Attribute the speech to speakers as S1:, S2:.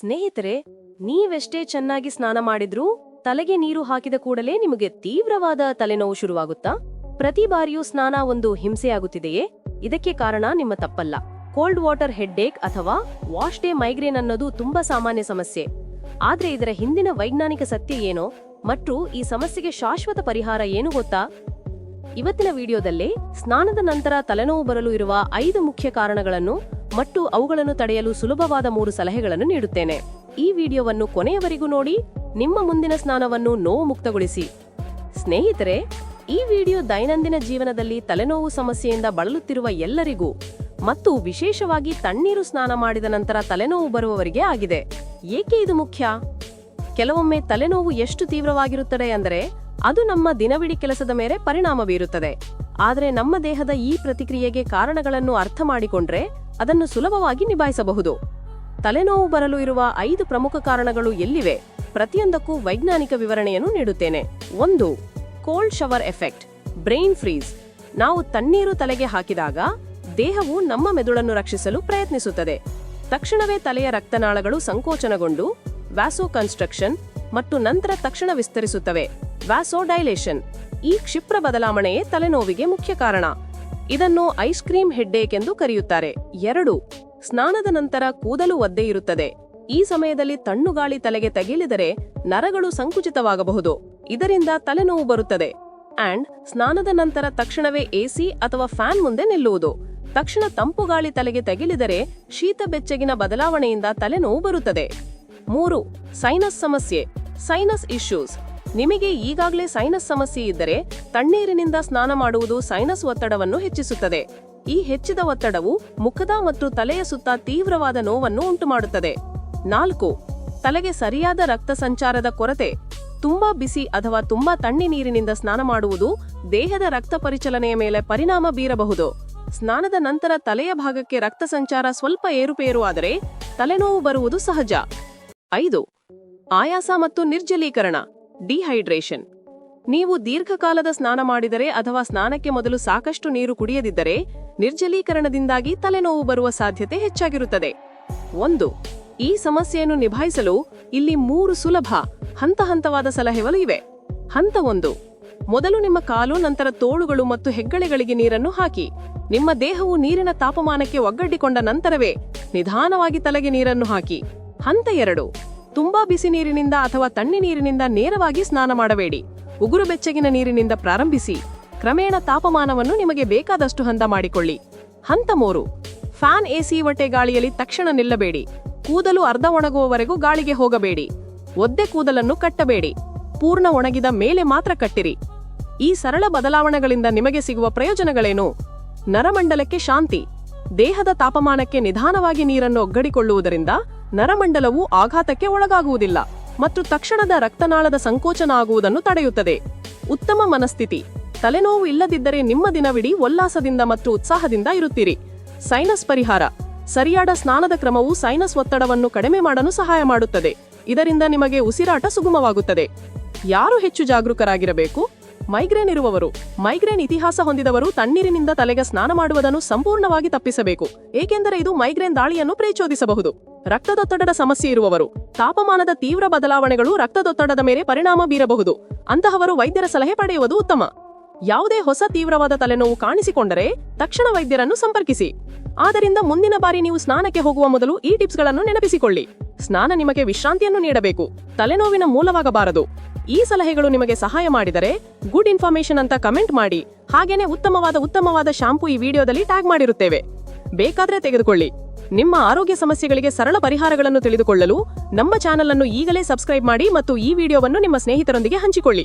S1: ಸ್ನೇಹಿತರೆ, ನೀವೆಷ್ಟೇ ಚೆನ್ನಾಗಿ ಸ್ನಾನ ಮಾಡಿದ್ರೂ ತಲೆಗೆ ನೀರು ಹಾಕಿದ ಕೂಡಲೇ ನಿಮಗೆ ತೀವ್ರವಾದ ತಲೆನೋವು ಶುರುವಾಗುತ್ತಾ? ಪ್ರತಿ ಬಾರಿಯೂ ಸ್ನಾನ ಒಂದು ಹಿಂಸೆಯಾಗುತ್ತಿದೆಯೇ? ಇದಕ್ಕೆ ಕಾರಣ ನಿಮ್ಮ ತಪ್ಪಲ್ಲ. ಕೋಲ್ಡ್ ವಾಟರ್ ಹೆಡ್ಡೇಕ್ ಅಥವಾ ವಾಶ್ ಡೇ ಮೈಗ್ರೇನ್ ಅನ್ನೋದು ತುಂಬಾ ಸಾಮಾನ್ಯ ಸಮಸ್ಯೆ. ಆದ್ರೆ ಇದರ ಹಿಂದಿನ ವೈಜ್ಞಾನಿಕ ಸತ್ಯ ಏನೋ? ಮತ್ತು ಈ ಸಮಸ್ಯೆಗೆ ಶಾಶ್ವತ ಪರಿಹಾರ ಏನು ಗೊತ್ತಾ? ಇವತ್ತಿನ ವಿಡಿಯೋದಲ್ಲಿ ಸ್ನಾನದ ನಂತರ ತಲೆನೋವು ಬರಲು ಇರುವ ಐದು ಮುಖ್ಯ ಕಾರಣಗಳನ್ನು ಮತ್ತು ಅವುಗಳನ್ನು ತಡೆಯಲು ಸುಲಭವಾದ ಮೂರು ಸಲಹೆಗಳನ್ನು ನೀಡುತ್ತೇನೆ. ಈ ವಿಡಿಯೋವನ್ನು ಕೊನೆಯವರೆಗೂ ನೋಡಿ, ನಿಮ್ಮ ಮುಂದಿನ ಸ್ನಾನವನ್ನು ನೋವು ಮುಕ್ತಗೊಳಿಸಿ ಸ್ನೇಹಿತರೆ, ಈ ವಿಡಿಯೋ ದೈನಂದಿನ ಜೀವನದಲ್ಲಿ ತಲೆನೋವು ಸಮಸ್ಯೆಯಿಂದ ಬಳಲುತ್ತಿರುವ ಎಲ್ಲರಿಗೂ ಮತ್ತು ವಿಶೇಷವಾಗಿ ತಣ್ಣೀರು ಸ್ನಾನ ಮಾಡಿದ ನಂತರ ತಲೆನೋವು ಬರುವವರಿಗೆ ಆಗಿದೆ. ಏಕೆ ಇದು ಮುಖ್ಯ? ಕೆಲವೊಮ್ಮೆ ತಲೆನೋವು ಎಷ್ಟು ತೀವ್ರವಾಗಿರುತ್ತದೆ ಅಂದರೆ, ಅದು ನಮ್ಮ ದಿನವಿಡೀ ಕೆಲಸದ ಮೇಲೆ ಪರಿಣಾಮ ಬೀರುತ್ತದೆ. ಆದರೆ ನಮ್ಮ ದೇಹದ ಈ ಪ್ರತಿಕ್ರಿಯೆಗೆ ಕಾರಣಗಳನ್ನು ಅರ್ಥ ಮಾಡಿಕೊಂಡ್ರೆ ಅದನ್ನು ಸುಲಭವಾಗಿ ನಿಭಾಯಿಸಬಹುದು. ತಲೆನೋವು ಬರಲು ಇರುವ ಐದು ಪ್ರಮುಖ ಕಾರಣಗಳು ಎಲ್ಲಿವೆ? ಪ್ರತಿಯೊಂದಕ್ಕೂ ವೈಜ್ಞಾನಿಕ ವಿವರಣೆಯನ್ನು ನೀಡುತ್ತೇನೆ. ಒಂದು, cold shower effect, brain freeze ನಾವು ತಣ್ಣೀರು ತಲೆಗೆ ಹಾಕಿದಾಗ ದೇಹವು ನಮ್ಮ ಮೆದುಳನ್ನು ರಕ್ಷಿಸಲು ಪ್ರಯತ್ನಿಸುತ್ತದೆ. ತಕ್ಷಣವೇ ತಲೆಯ ರಕ್ತನಾಳಗಳು ಸಂಕೋಚನಗೊಂಡು ವ್ಯಾಸೋ ಕನ್ಸ್ಟ್ರಕ್ಷನ್ ಮತ್ತು ನಂತರ ತಕ್ಷಣ ವಿಸ್ತರಿಸುತ್ತವೆ. ವ್ಯಾಸೋ ಡೈಲೇಷನ್ ಈ ಕ್ಷಿಪ್ರ ಬದಲಾವಣೆಯೇ ತಲೆನೋವಿಗೆ ಮುಖ್ಯ ಕಾರಣ. ಇದನ್ನು ಐಸ್ ಕ್ರೀಮ್ ಹೆಡ್ಡೇಕ್ ಎಂದು ಕರೆಯುತ್ತಾರೆ. ಎರಡು, ಸ್ನಾನದ ನಂತರ ಕೂದಲು ಒದ್ದೆ ಇರುತ್ತದೆ. ಈ ಸಮಯದಲ್ಲಿ ತಣ್ಣುಗಾಳಿ ತಲೆಗೆ ತಗಿಲಿದರೆ ನರಗಳು ಸಂಕುಚಿತವಾಗಬಹುದು. ಇದರಿಂದ ತಲೆನೋವು ಬರುತ್ತದೆ. ಅಂಡ್, ಸ್ನಾನದ ನಂತರ ತಕ್ಷಣವೇ ಎಸಿ ಅಥವಾ ಫ್ಯಾನ್ ಮುಂದೆ ನಿಲ್ಲುವುದು. ತಕ್ಷಣ ತಂಪು ಗಾಳಿ ತಲೆಗೆ ತಗಿಲಿದರೆ ಶೀತ ಬೆಚ್ಚಗಿನ ಬದಲಾವಣೆಯಿಂದ ತಲೆನೋವು ಬರುತ್ತದೆ. ಮೂರು, ಸೈನಸ್ ಸಮಸ್ಯೆ. Sinus issues. ನಿಮಗೆ ಈಗಾಗಲೇ ಸೈನಸ್ ಸಮಸ್ಯೆ ಇದ್ದರೆ ತಣ್ಣೀರಿನಿಂದ ಸ್ನಾನ ಮಾಡುವುದು ಸೈನಸ್ ಒತ್ತಡವನ್ನು ಹೆಚ್ಚಿಸುತ್ತದೆ. ಈ ಹೆಚ್ಚಿದ ಒತ್ತಡವು ಮುಖದ ಮತ್ತು ತಲೆಯ ಸುತ್ತ ತೀವ್ರವಾದ ನೋವನ್ನು ಉಂಟುಮಾಡುತ್ತದೆ. ನಾಲ್ಕು, ತಲೆಗೆ ಸರಿಯಾದ ರಕ್ತ ಸಂಚಾರದ ಕೊರತೆ. ತುಂಬಾ ಬಿಸಿ ಅಥವಾ ತುಂಬಾ ತಣ್ಣಿ ನೀರಿನಿಂದ ಸ್ನಾನ ಮಾಡುವುದು ದೇಹದ ರಕ್ತ ಪರಿಚಲನೆಯ ಮೇಲೆ ಪರಿಣಾಮ ಬೀರಬಹುದು. ಸ್ನಾನದ ನಂತರ ತಲೆಯ ಭಾಗಕ್ಕೆ ರಕ್ತ ಸಂಚಾರ ಸ್ವಲ್ಪ ಏರುಪೇರು ಆದರೆ ತಲೆನೋವು ಬರುವುದು ಸಹಜ. ಐದು, ಆಯಾಸ ಮತ್ತು ನಿರ್ಜಲೀಕರಣ. ಡಿಹೈಡ್ರೇಷನ್ ನೀವು ದೀರ್ಘಕಾಲದ ಸ್ನಾನ ಮಾಡಿದರೆ ಅಥವಾ ಸ್ನಾನಕ್ಕೆ ಮೊದಲು ಸಾಕಷ್ಟು ನೀರು ಕುಡಿಯದಿದ್ದರೆ ನಿರ್ಜಲೀಕರಣದಿಂದಾಗಿ ತಲೆನೋವು ಬರುವ ಸಾಧ್ಯತೆ ಹೆಚ್ಚಾಗಿರುತ್ತದೆ. ಒಂದು, ಈ ಸಮಸ್ಯೆಯನ್ನು ನಿಭಾಯಿಸಲು ಇಲ್ಲಿ ಮೂರು ಸುಲಭ, ಹಂತ ಹಂತವಾದ ಸಲಹೆಗಳು ಇವೆ. ಹಂತ ಒಂದು, ಮೊದಲು ನಿಮ್ಮ ಕಾಲು, ನಂತರ ತೋಳುಗಳು ಮತ್ತು ಹೆಗ್ಗಳೆಗಳಿಗೆ ನೀರನ್ನು ಹಾಕಿ. ನಿಮ್ಮ ದೇಹವು ನೀರಿನ ತಾಪಮಾನಕ್ಕೆ ಒಗ್ಗಟ್ಟಿಕೊಂಡ ನಂತರವೇ ನಿಧಾನವಾಗಿ ತಲೆಗೆ ನೀರನ್ನು ಹಾಕಿ. ಹಂತ ಎರಡು ತುಂಬಾ ಬಿಸಿ ನೀರಿನಿಂದ ಅಥವಾ ತಣ್ಣಿ ನೀರಿನಿಂದ ನೇರವಾಗಿ ಸ್ನಾನ ಮಾಡಬೇಡಿ. ಉಗುರು ಬೆಚ್ಚಗಿನ ನೀರಿನಿಂದ ಪ್ರಾರಂಭಿಸಿ. ಕ್ರಮೇಣ ತಾಪಮಾನವನ್ನು ನಿಮಗೆ ಬೇಕಾದಷ್ಟು ಹಂತ ಮಾಡಿಕೊಳ್ಳಿ. ಹಂತ ಮೂರು. ಫ್ಯಾನ್ ಎಸಿ ಒಟ್ಟೆ ಗಾಳಿಯಲ್ಲಿ ತಕ್ಷಣ ನಿಲ್ಲಬೇಡಿ. ಕೂದಲು ಅರ್ಧ ಒಣಗುವವರೆಗೂ ಗಾಳಿಗೆ ಹೋಗಬೇಡಿ. ಒದ್ದೆ ಕೂದಲನ್ನು ಕಟ್ಟಬೇಡಿ. ಪೂರ್ಣ ಒಣಗಿದ ಮೇಲೆ ಮಾತ್ರ ಕಟ್ಟಿರಿ. ಈ ಸರಳ ಬದಲಾವಣೆಗಳಿಂದ ನಿಮಗೆ ಸಿಗುವ ಪ್ರಯೋಜನಗಳೇನು? ನರಮಂಡಲಕ್ಕೆ ಶಾಂತಿ. ದೇಹದ ತಾಪಮಾನಕ್ಕೆ ನಿಧಾನವಾಗಿ ನೀರನ್ನು ಒಗ್ಗಡಿಕೊಳ್ಳುವುದರಿಂದ ನರಮಂಡಲವು ಆಘಾತಕ್ಕೆ ಒಳಗಾಗುವುದಿಲ್ಲ ಮತ್ತು ತಕ್ಷಣದ ರಕ್ತನಾಳದ ಸಂಕೋಚನ ಆಗುವುದನ್ನು ತಡೆಯುತ್ತದೆ. ಉತ್ತಮ ಮನಸ್ಥಿತಿ. ತಲೆನೋವು ಇಲ್ಲದಿದ್ದರೆ ನಿಮ್ಮ ದಿನವಿಡೀ ಉಲ್ಲಾಸದಿಂದ ಮತ್ತು ಉತ್ಸಾಹದಿಂದ ಇರುತ್ತೀರಿ. ಸೈನಸ್ ಪರಿಹಾರ. ಸರಿಯಾದ ಸ್ನಾನದ ಕ್ರಮವು ಸೈನಸ್ ಒತ್ತಡವನ್ನು ಕಡಿಮೆ ಮಾಡಲು ಸಹಾಯ ಮಾಡುತ್ತದೆ. ಇದರಿಂದ ನಿಮಗೆ ಉಸಿರಾಟ ಸುಗಮವಾಗುತ್ತದೆ. ಯಾರು ಹೆಚ್ಚು ಜಾಗರೂಕರಾಗಿರಬೇಕು? ಮೈಗ್ರೇನ್ ಇರುವವರು. ಮೈಗ್ರೇನ್ ಇತಿಹಾಸ ಹೊಂದಿದವರು ತಣ್ಣೀರಿನಿಂದ ತಲೆಗೆ ಸ್ನಾನ ಮಾಡುವುದನ್ನು ಸಂಪೂರ್ಣವಾಗಿ ತಪ್ಪಿಸಬೇಕು. ಏಕೆಂದರೆ ಇದು ಮೈಗ್ರೇನ್ ದಾಳಿಯನ್ನು ಪ್ರಚೋದಿಸಬಹುದು. ರಕ್ತದೊತ್ತಡದ ಸಮಸ್ಯೆ ಇರುವವರು. ತಾಪಮಾನದ ತೀವ್ರ ಬದಲಾವಣೆಗಳು ರಕ್ತದೊತ್ತಡದ ಮೇಲೆ ಪರಿಣಾಮ ಬೀರಬಹುದು. ಅಂತಹವರು ವೈದ್ಯರ ಸಲಹೆ ಪಡೆಯುವುದು ಉತ್ತಮ. ಯಾವುದೇ ಹೊಸ ತೀವ್ರವಾದ ತಲೆನೋವು ಕಾಣಿಸಿಕೊಂಡರೆ ತಕ್ಷಣ ವೈದ್ಯರನ್ನು ಸಂಪರ್ಕಿಸಿ. ಆದ್ದರಿಂದ ಮುಂದಿನ ಬಾರಿ ನೀವು ಸ್ನಾನಕ್ಕೆ ಹೋಗುವ ಮೊದಲು ಈ ಟಿಪ್ಸ್ಗಳನ್ನು ನೆನಪಿಸಿಕೊಳ್ಳಿ. ಸ್ನಾನ ನಿಮಗೆ ವಿಶ್ರಾಂತಿಯನ್ನು ನೀಡಬೇಕು. ತಲೆನೋವಿನ ಮೂಲವಾಗಬಾರದು. ಈ ಸಲಹೆಗಳು ನಿಮಗೆ ಸಹಾಯ ಮಾಡಿದರೆ ಗುಡ್ ಇನ್ಫಾರ್ಮೇಶನ್ ಅಂತ ಕಮೆಂಟ್ ಮಾಡಿ. ಹಾಗೇನೆ ಉತ್ತಮವಾದ ಉತ್ತಮವಾದ ಶಾಂಪೂ ಈ ವಿಡಿಯೋದಲ್ಲಿ ಟ್ಯಾಗ್ ಮಾಡಿರುತ್ತೇವೆ. ಬೇಕಾದ್ರೆ ತೆಗೆದುಕೊಳ್ಳಿ. ನಿಮ್ಮ ಆರೋಗ್ಯ ಸಮಸ್ಯೆಗಳಿಗೆ ಸರಳ ಪರಿಹಾರಗಳನ್ನು ತಿಳಿದುಕೊಳ್ಳಲು ನಮ್ಮ ಚಾನಲ್ ಅನ್ನು ಈಗಲೇ ಸಬ್ಸ್ಕ್ರೈಬ್ ಮಾಡಿ ಮತ್ತು ಈ ವಿಡಿಯೋವನ್ನು ನಿಮ್ಮ ಸ್ನೇಹಿತರೊಂದಿಗೆ ಹಂಚಿಕೊಳ್ಳಿ.